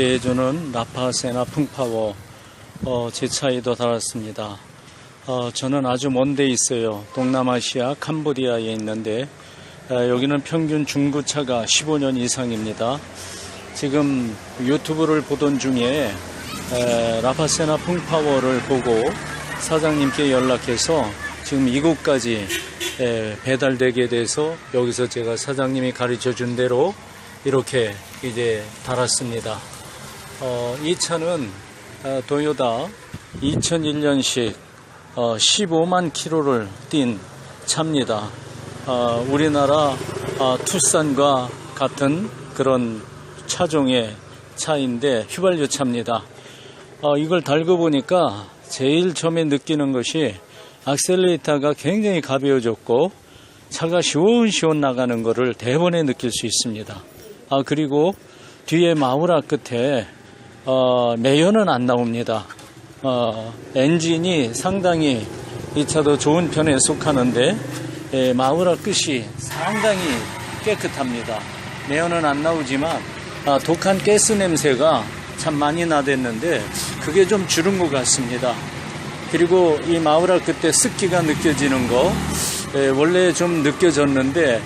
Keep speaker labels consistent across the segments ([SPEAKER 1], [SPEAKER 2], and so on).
[SPEAKER 1] 해주는 라파세나 풍파워 어, 제 차에도 달았습니다. 어, 저는 아주 먼데 있어요. 동남아시아 캄보디아에 있는데 어, 여기는 평균 중고차가 15년 이상입니다. 지금 유튜브를 보던 중에 에, 라파세나 풍파워를 보고 사장님께 연락해서 지금 이곳까지 에, 배달되게 돼서 여기서 제가 사장님이 가르쳐 준 대로 이렇게 이제 달았습니다. 어, 이 차는 어, 도요다 2001년식 15만 킬로를 뛴 차입니다. 어, 우리나라 어, 투싼과 같은 그런 차종의 차인데 휘발유 차입니다. 어, 이걸 달고 보니까 제일 처음에 느끼는 것이 악셀레이터가 굉장히 가벼워졌고 차가 시원시원 나가는 것을 대번에 느낄 수 있습니다. 아, 그리고 뒤에 마우라 끝에 어, 매연은 안 나옵니다. 어, 엔진이 상당히 이 차도 좋은 편에 속하는데 예, 마우라 끝이 상당히 깨끗합니다. 매연은 안 나오지만 아, 독한 가스 냄새가 참 많이 나댔는데 그게 좀 줄은 것 같습니다. 그리고 이 마우라 끝에 습기가 느껴지는 거 예, 원래 좀 느껴졌는데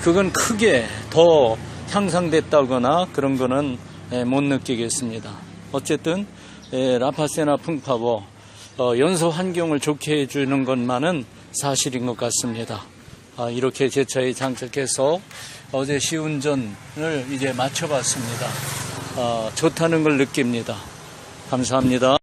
[SPEAKER 1] 그건 크게 더 향상됐다거나 그런 거는 예, 못 느끼겠습니다. 어쨌든 예, 라파세나 풍파워 어, 연소 환경을 좋게 해주는 것만은 사실인 것 같습니다. 아, 이렇게 제 차에 장착해서 어제 시운전을 이제 마쳐봤습니다. 아, 좋다는 걸 느낍니다. 감사합니다.